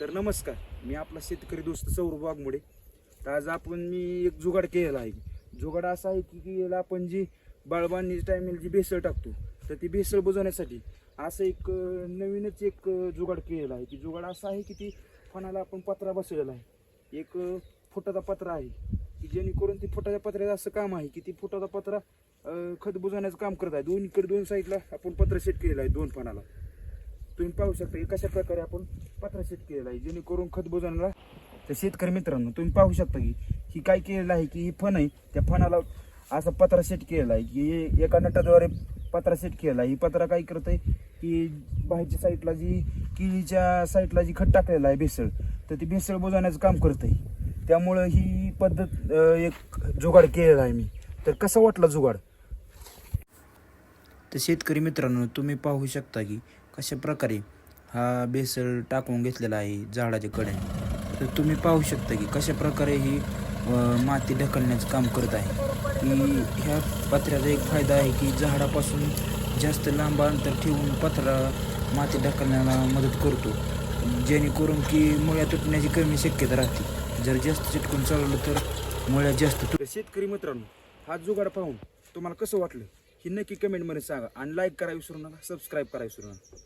तर नमस्कार मी आपला शेतकरी दोस्त सौरभ वाघमोडे. तर आज आपण मी एक जुगाड केलेला आहे. जुगाड असा आहे की की याला आपण जी बाळबांनी टायमेला जी भेसळ टाकतो तर ती भेसळ बुजवण्यासाठी असं एक नवीनच एक जुगाड केलेला आहे. की जुगाड असा आहे की ती फणाला आपण पत्रा बसवलेला आहे. एक फुटाचा पत्रा आहे. की जेणेकरून ती फुटाच्या पत्र्याचं असं काम आहे की ती फुटाचा पत्रा खत बुजवण्याचं काम करत आहे. दोन्हीकडे दोन साईडला आपण पत्र सेट केलेलं आहे दोन फणाला. तुम्ही पाहू शकता की कशा प्रकारे आपण पत्रा सेट केलेला आहे. जेणेकरून खत बुजवण्याला तर शेतकरी मित्रांनो तुम्ही पाहू शकता की ही काय केलेलं आहे की ही फण आहे त्या फणाला असा पत्रा सेट केलेला आहे की हे एका नटाद्वारे पत्रा सेट केलेला आहे. ही पत्रा काय करत आहे की बाहेरच्या साईडला जी किळीच्या साईडला जी खत टाकलेलं आहे भेसळ तर ती भेसळ बुजवण्याचं काम करत आहे. त्यामुळं ही पद्धत एक जुगाड केलेला आहे मी. तर कसं वाटलं जुगाड? तर शेतकरी मित्रांनो तुम्ही पाहू शकता की कशा प्रकारे हा बेसळ टाकून घेतलेला आहे झाडाच्या कड्याने तर तुम्ही पाहू शकता की कशा प्रकारे ही माती ढकलण्याचं काम करत आहे. की ह्या पत्र्याचा एक फायदा आहे की झाडापासून जास्त लांब अंतर ठेवून पत्रा माती ढकलण्याला मदत करतो. जेणेकरून की मुळ्या तुटण्याची कमी शक्यता राहते. जर जास्त चिटकून चालवलं तर मुळ्या जास्त तर शेतकरी मित्रांनो हा जुगाड पाहून तुम्हाला कसं वाटलं? हे नक्की कमेंटमध्ये सांगा आणि लाईक करा विसरू नका सबस्क्राईब करा विसरू नका.